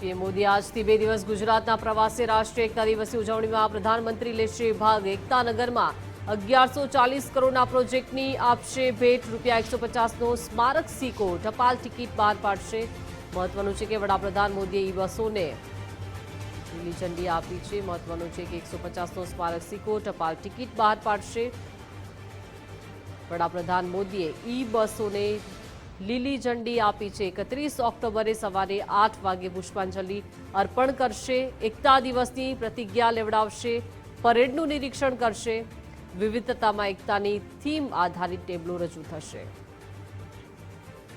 PM Modi આજથી બે દિવસ ગુજરાતના પ્રવાસે રાષ્ટ્રીય એકતા દિવસની ઉજવણીમાં પ્રધાનમંત્રી લેશે ભાગ એકતાનગરમાં અગિયારસો ચાલીસ કરોડના પ્રોજેક્ટની આપશે ભેટ. રૂપિયા એકસો પચાસનો સ્મારક સિક્કો. ટપાલ ટિકિટ બહાર પાડશે. મહત્વનું છે કે વડાપ્રધાન મોદીએ ઈ બસોને લીલી ઝંડી આપી છે. મહત્વનું છે કે એકસો પચાસનો સ્મારક સિક્કો. ટપાલ ટિકિટ બહાર પાડશે. વડાપ્રધાન મોદીએ ઈ બસોને લીલી ઝંડી આપી છે. એકત્રીસ ઓક્ટોબરે સવારે આઠ વાગે પુષ્પાંજલિ અર્પણ કરશે. એકતા દિવસની પ્રતિજ્ઞા લેવડાવશે. પરેડનું નિરીક્ષણ કરશે. વિવિધતામાં એકતાની થીમ આધારિત ટેબલો રજૂ થશે.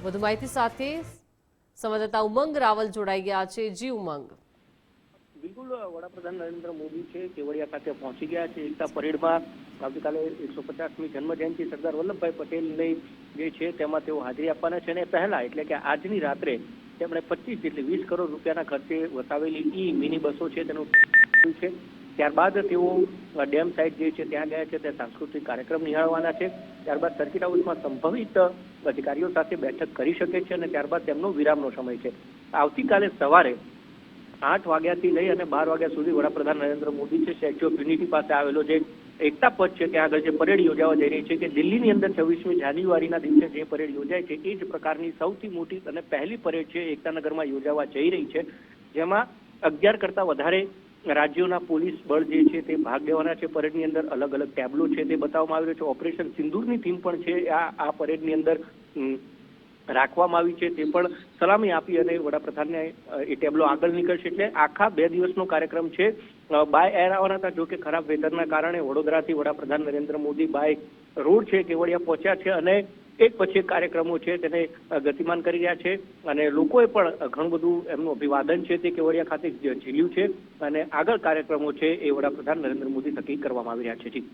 વધુ માહિતી સાથે સંવાદદાતા ઉમંગ રાવલ જોડાઈ ગયા છે. જી ઉમંગ. બિલકુલ, વડાપ્રધાન નરેન્દ્ર મોદી છે, કેવડિયા ખાતે પહોંચી ગયા છે. એકતા પરેડમાં આવતીકાલે એકસો પચાસમી જન્મ જયંતિ સરદાર વલ્લભભાઈ પટેલની જે છે તેમાં તેઓ હાજરી આપવાના છે. અને પહેલા એટલે કે આજની રાત્રે તેમણે પચીસ જેટલી વીસ કરોડ રૂપિયાના ખર્ચે વસાવેલી ઈ મિની બસો છે તેનું છે. ત્યારબાદ તેઓ ડેમ સાઇટ જે છે ત્યાં ગયા છે તે સાંસ્કૃતિક કાર્યક્રમ નિહાળવાના છે. ત્યારબાદ સર્કિટ હાઉસમાં સંભવિત અધિકારીઓ સાથે બેઠક કરી શકે છે અને ત્યારબાદ તેમનો વિરામનો સમય છે. આવતીકાલે સવારે આઠ વાગ્યાથી લઈ અને બાર વાગ્યા સુધી વડાપ્રધાન નરેન્દ્ર મોદી છે સ્ટેચ્યુ ઓફ યુનિટી પાસે આવેલો જે એકતા પદ છે, ત્યાં આગળ જે પરેડ યોજાવા જઈ રહી છે કે દિલ્હીની અંદર છવ્વીસમી જાન્યુઆરીના દિવસે જે પરેડ યોજાય છે, એ જ પ્રકારની સૌથી મોટી અને પહેલી પરેડ છે, એકતાનગરમાં યોજાવા જઈ રહી છે. જેમાં અગિયાર કરતા વધારે રાજ્યોના પોલીસ બળ જે છે, તે ભાગ લેવાના છે. પરેડની અંદર અલગ અલગ ટેબલો છે, તે બતાવવામાં આવ્યો છે. ઓપરેશન સિંદૂરની થીમ પણ છે, આ આ પરેડની અંદર રાખવામાં આવી છે તે પણ સલામી આપી અને વડાપ્રધાનને એ ટેબલો આગળ નીકળશે એટલે આખા બે દિવસનો કાર્યક્રમ છે. બાય એર આવવાના હતા જો કે ખરાબ વેધરના કારણે વડોદરાથી વડાપ્રધાન નરેન્દ્ર મોદી બાય રોડ છે, કેવડિયા પહોંચ્યા છે અને એક પછી કાર્યક્રમો છે તેને ગતિમાન કરી રહ્યા છે. અને લોકોએ પણ ઘણું બધું એમનું અભિવાદન છે તે કેવડિયા ખાતે ઝીલ્યું છે. અને આગળ કાર્યક્રમો છે એ વડાપ્રધાન નરેન્દ્ર મોદી થકી કરવામાં આવી રહ્યા છે. જી.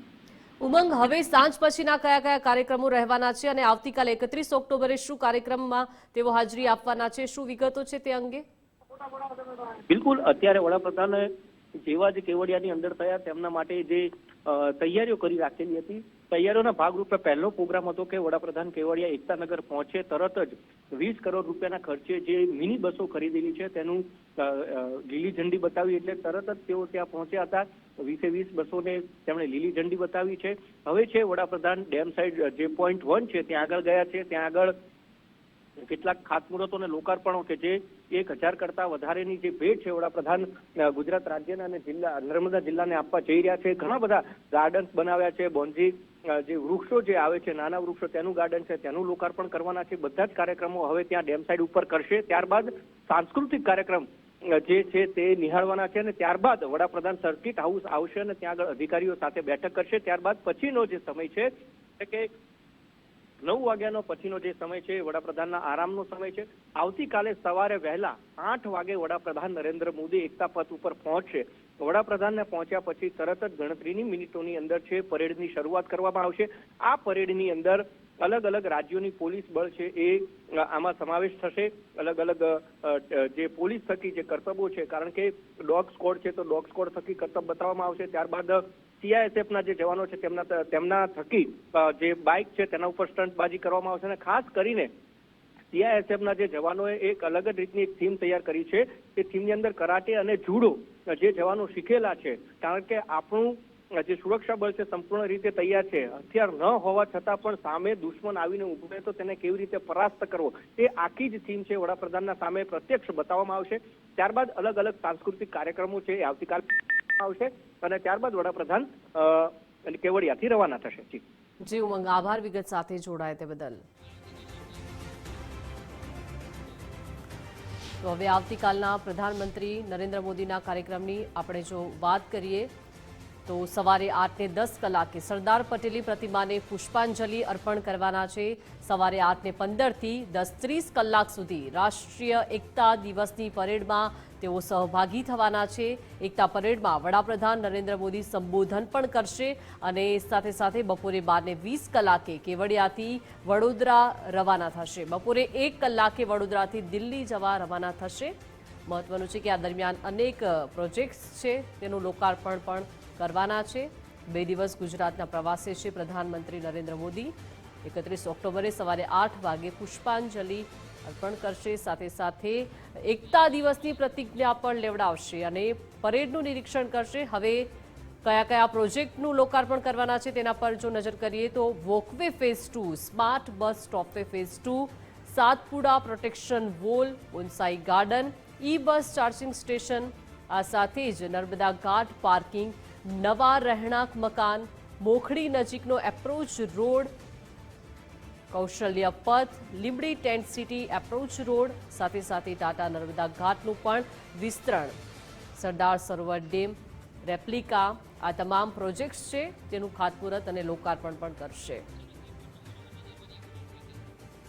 ઉમંગ હવે સાંજ પછીના કયા કયા કાર્યક્રમો રહેવાના છે અને આવતીકાલે એકત્રીસ ઓક્ટોબરે શું કાર્યક્રમમાં તેઓ હાજરી આપવાના છે, શું વિગતો છે તે અંગે? બિલકુલ, અત્યારે વડાપ્રધાન જેવા જ કેવડિયાની અંદર થયા, તેમના માટે જે તૈયારીઓ કરી રાખેલી હતી. તૈયારીઓના ભાગરૂપે પહેલો પ્રોગ્રામ હતો કે વડાપ્રધાન કેવડિયા એકતાનગર પહોંચે તરત જ વીસ કરોડ રૂપિયાના ખર્ચે જે મિની બસો ખરીદેલી છે, તેનું લીલી ઝંડી બતાવી એટલે તરત જ તેઓ ત્યાં પહોંચ્યા હતા. વીસે વીસ બસોને તેમણે લીલી ઝંડી બતાવી છે. હવે છે વડાપ્રધાન ડેમ સાઈડ જે પોઈન્ટ વન છે, ત્યાં આગળ ગયા છે. ત્યાં આગળ કેટલાક ખાતમુહૂર્તો લોકાર્પણો કે જે એક હજાર કરતા વધારેની જે ભેટ છે વડાપ્રધાન ગુજરાત રાજ્યના અને જિલ્લા, નર્મદા જિલ્લાને આપવા જઈ રહ્યા છે. ઘણા બધા ગાર્ડન્સ બનાવ્યા છે. બોન્જી જે વૃક્ષો જે આવે છે, નાના વૃક્ષો, તેનું ગાર્ડન છે, તેનું લોકાર્પણ કરવાના છે. બધા જ કાર્યક્રમો હવે ત્યાં ડેમ સાઈડ ઉપર કરશે. ત્યારબાદ સાંસ્કૃતિક કાર્યક્રમ જે છે તે નિહાળવાના છે અને ત્યારબાદ વડાપ્રધાન સર્કિટ હાઉસ આવશે અને ત્યાં આગળ અધિકારીઓ સાથે બેઠક કરશે. ત્યારબાદ પછીનો જે સમય છે કે નવ વાગ્યાનો પછીનો જે સમય છે વડાપ્રધાનના આરામનો સમય છે. આવતીકાલે સવારે વહેલા આઠ વાગે વડાપ્રધાન નરેન્દ્ર મોદી એકતા પથ ઉપર પહોંચશે. વડાપ્રધાનને પહોંચ્યા પછી તરત જ ગણતરીની મિનિટોની અંદર છે, પરેડની શરૂઆત કરવામાં આવશે. આ પરેડની અંદર અલગ અલગ રાજ્યોની પોલીસ બળ છે એ આમાં સમાવેશ થશે. અલગ અલગ જે પોલીસ થકી જે કર્તવ્યો છે, કારણ કે ડોગ સ્કોડ છે તો ડોગ સ્કોડ થકી કર્તવ્ય બતાવવામાં આવશે. ત્યારબાદ સીઆઈએસએફના જે જવાનો છે તેમના તેમના થકી જે બાઇક છે તેના ઉપર સ્ટંટબાજી કરવામાં આવશે અને ખાસ કરીને સીઆઈએસએફના જે જવાનોએ એક અલગ જ રીતની એક થીમ તૈયાર કરી છે. એ થીમની અંદર કરાટે અને જુડો જે જવાનો શીખેલા છે. કારણ કે આપણું જે સુરક્ષા બળ છે, સંપૂર્ણ રીતે તૈયાર છે. હથિયાર ન હોવા છતાં પણ સામે દુશ્મન આવીને ઊભો તો તેને કેવી રીતે પરાસ્ત કરવો? એ આખી જ થીમ છે, વડાપ્રધાનના સામે પ્રત્યક્ષ બતાવવામાં આવશે. ત્યારબાદ અલગ અલગ સાંસ્કૃતિક કાર્યક્રમો છે, એ આવતીકાલે આવશે અને ત્યારબાદ વડાપ્રધાન કેવડિયાથી રવાના થશે. જી. જી, ઉમંગ. આભાર. વિગત સાથે જોડાય તે બદલ. તો હવે આવતીકાલના પ્રધાનમંત્રી નરેન્દ્ર મોદીના કાર્યક્રમની આપણે જો વાત કરીએ તો સવારે આઠને દસ કલાકે સરદાર પટેલની પ્રતિમાને પુષ્પાંજલિ અર્પણ કરવાના છે. સવારે આઠને પંદરથી દસ ત્રીસ કલાક સુધી રાષ્ટ્રીય એકતા દિવસની પરેડમાં તેઓ સહભાગી થવાના છે. એકતા પરેડમાં વડાપ્રધાન નરેન્દ્ર મોદી સંબોધન પણ કરશે અને સાથે સાથે બપોરે બારને વીસ કલાકે કેવડિયાથી વડોદરા રવાના થશે. બપોરે એક કલાકે વડોદરાથી દિલ્હી જવા રવાના થશે. મહત્વનું છે કે આ દરમિયાન અનેક પ્રોજેક્ટ્સ છે, તેનું લોકાર્પણ પણ કરવાના છે. બે દિવસ ગુજરાતના પ્રવાસે છે પ્રધાનમંત્રી નરેન્દ્ર મોદી. એકત્રીસ ઓક્ટોબરે સવારે આઠ વાગે પુષ્પાંજલિ અર્પણ કરશે. સાથે સાથે એકતા દિવસની પ્રતિજ્ઞા પણ લેવડાવશે અને પરેડનું નિરીક્ષણ કરશે. હવે કયા કયા પ્રોજેક્ટનું લોકાર્પણ કરવાના છે તેના પર જો નજર કરીએ તો walkway phase two, smart bus stop way phase two, Satpuda protection wall, bonsai garden E bus charging station, આ સાથે જ નર્મદા ઘાટ પાર્કિંગ, નવા રહેણાંક મકાન, મોખડી નજીકનો approach road, Kaushalya Path, Limbdi tent city approach road, સાથે સાથે ટાટા નર્મદા ઘાટનું પણ વિસ્તરણ. સરદાર સરોવર ડેમ, રેપ્લિકા, આ તમામ પ્રોજેક્ટ્સ છે, તેનું ખાતમુહૂર્ત અને લોકાર્પણ પણ કરશે.